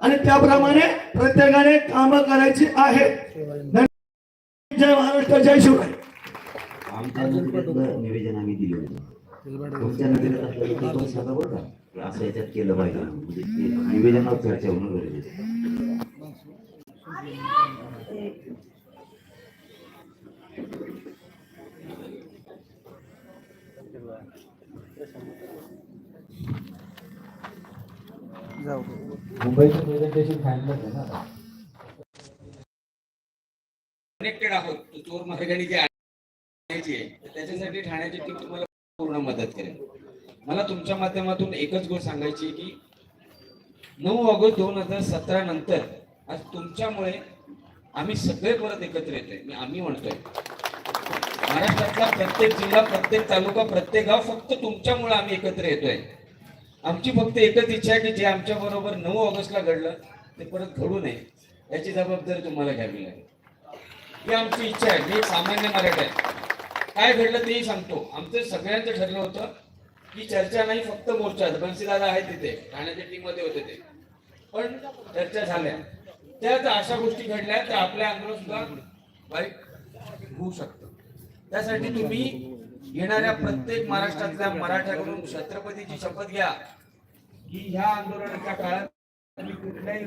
आणि त्याप्रमाणे प्रत्येकाने काम करायची आहे. जय महाराष्ट्र जय शिवराय. आमच्या निवेदन आम्ही दिले तुमच्या नजरेत असलेलं ते सांगा बरं का? असं याच्यात केलं पाहिजे. म्हणजे निवेदनावर चर्चा होणं गरजेचं Gracias. आहे. मुंबईचं प्रेझेंटेशन फायनल आहे ना. आता. कनेक्टेड आहोत. तो चोर मार्गाने जी आहे तर त्याच्यासाठी ठाण्याची टीम तुम्हाला पूर्ण मदत करेल. मला तुमच्या माध्यमातून एकच गोष्ट सांगायची आहे की नऊ ऑगस्ट दोन हजार सतरा नंतर आज तुमच्यामुळे आम्ही सगळे परत एकत्र येतोय. मी आम्ही म्हणतोय. महाराष्ट्रातला प्रत्येक जिल्हा प्रत्येक तालुका प्रत्येक गाव फक्त तुमच्यामुळे आम्ही एकत्र येतोय. आमची फक्त एकच इच्छा आहे की जे आमच्या बरोबर नऊ ऑगस्टला घडलं ते परत घडू नये. याची जबाबदारी तुम्हाला घ्यावी लागेल. ही आमची इच्छा आहे मी सामान्य मराठी आहे. काय घडलं तेही सांगतो. आमचं सगळ्यांचं ठरलं होतं की चर्चा नाही फक्त मोर्चा. बन्सीदादा आहे तिथे ठाण्याच्या टीममध्ये होते ते. पण चर्चा झाल्या. त्यात अशा गोष्टी घडल्या तर आपल्या अंगावर सुद्धा वाईट होऊ शकतं त्यासाठी तुम्ही येणाऱ्या प्रत्येक महाराष्ट्रातल्या मराठ्याकडून छत्रपतीची शपथ घ्या. की ह्या आंदोलनाच्या काळात कुठल्याही